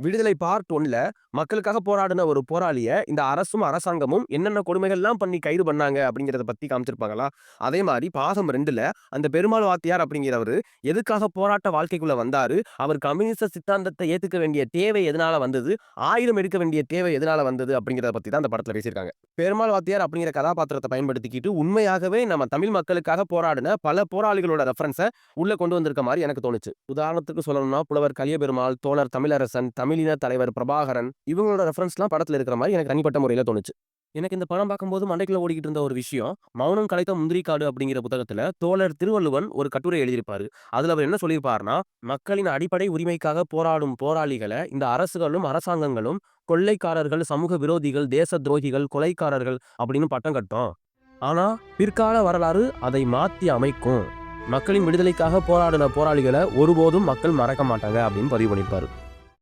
விடுதலை பார்ட் ஒன்ல மக்களுக்காக போராடின ஒரு போராளிய இந்த அரசும் அரசாங்கமும் என்னென்ன கொடுமைகள்லாம் பண்ணி கைது பண்ணாங்க அப்படிங்கிறத பத்தி காமிச்சிருப்பாங்களா? அதே மாதிரி பாகம் ரெண்டுல அந்த பெருமாள் வாத்தியார் அப்படிங்கிறவர் எதுக்காக போராட்ட வாழ்க்கைக்குள்ள வந்தாரு? அவர் கம்யூனிஸ்ட சித்தாந்தத்தை ஏத்துக்க வேண்டிய தேவை எதனால வந்தது? ஆயுதம் எடுக்க வேண்டிய தேவை எதனால வந்தது? அப்படிங்கிறத பத்தி தான் அந்த படத்துல பேசியிருக்காங்க. பெருமாள் வாத்தியார் அப்படிங்கிற கதாபாத்திரத்தை பயன்படுத்திக்கிட்டு உண்மையாகவே நம்ம தமிழ் மக்களுக்காக போராடின பல போராளிகளோட ரெஃபரன்ஸை உள்ள கொண்டு வந்திருக்க மாதிரி எனக்கு தோணுச்சு. உதாரணத்துக்கு சொல்லணும்னா புலவர் கலிய பெருமாள் தோழர் தமிழரசன் தமிழின தலைவர் பிரபாகரன் இவங்களோட ரெஃபரன்ஸ்லாம் படத்தில் இருக்கிற மாதிரி எனக்கு தனிப்பட்ட முறையில் தோணுச்சு. எனக்கு இந்த படம் பார்க்கும்போது மண்டைக்குள்ள ஓடிக்கிட்டு இருந்த ஒரு விஷயம் மௌனம் கலைத்த முந்திரிக்காடு அப்படிங்கிற புத்தகத்துல தோழர் திருவள்ளுவன் ஒரு கட்டுரை எழுதியிருப்பாரு. அதுல அவர் என்ன சொல்லியிருப்பாருன்னா மக்களின் அடிப்படை உரிமைக்காக போராடும் போராளிகளை இந்த அரசுகளும் அரசாங்கங்களும் கொள்ளைக்காரர்கள் சமூக விரோதிகள் தேச துரோகிகள் கொலைக்காரர்கள் அப்படின்னு பட்டம் கட்டும். ஆனா பிற்கால வரலாறு அதை மாத்தி அமைக்கும். மக்களின் விடுதலைக்காக போராடின போராளிகளை ஒருபோதும் மக்கள் மறக்க மாட்டாங்க அப்படின்னு பதிவு பண்ணியிருப்பாரு.